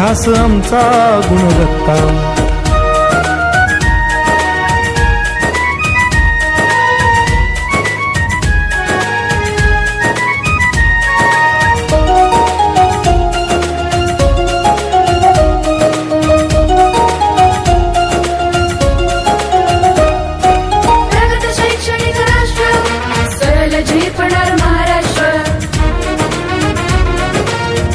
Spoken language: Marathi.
ध्यास आमचा गुणवत्ता.